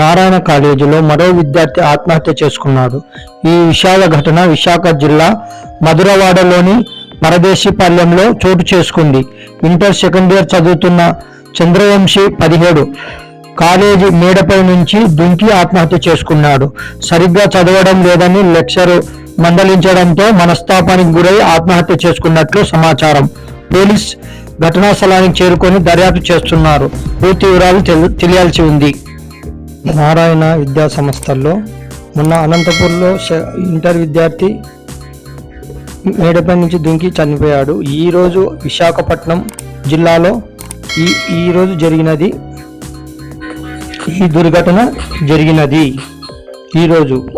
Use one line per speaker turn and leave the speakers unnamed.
నారాయణ కాలేజీలో మరో విద్యార్థి ఆత్మహత్య చేసుకున్నాడు. ఈ విషాద ఘటన విశాఖ జిల్లా మధురవాడలోని పరదేశీపాలెంలో చోటు చేసుకుంది. ఇంటర్ సెకండ్ ఇయర్ చదువుతున్న చంద్రవంశీ పదిహేడు కాలేజీ మేడపై నుంచి దుంకి ఆత్మహత్య చేసుకున్నాడు. సరిగ్గా చదవడం లేదని లెక్చర్ మందలించడంతో మనస్తాపానికి గురై ఆత్మహత్య చేసుకున్నట్లు సమాచారం. పోలీస్ ఘటనా స్థలానికి చేరుకొని దర్యాప్తు చేస్తున్నారు. పూర్తి వివరాలు తెలియాల్సి ఉంది. నారాయణ విద్యా సంస్థల్లో మొన్న అనంతపూర్లో ఇంటర్ విద్యార్థి మేడపై నుంచి దుంకి చనిపోయాడు. ఈరోజు విశాఖపట్నం జిల్లాలో ఈ ఈరోజు జరిగినది ఈ దుర్ఘటన జరిగినది. ఈరోజు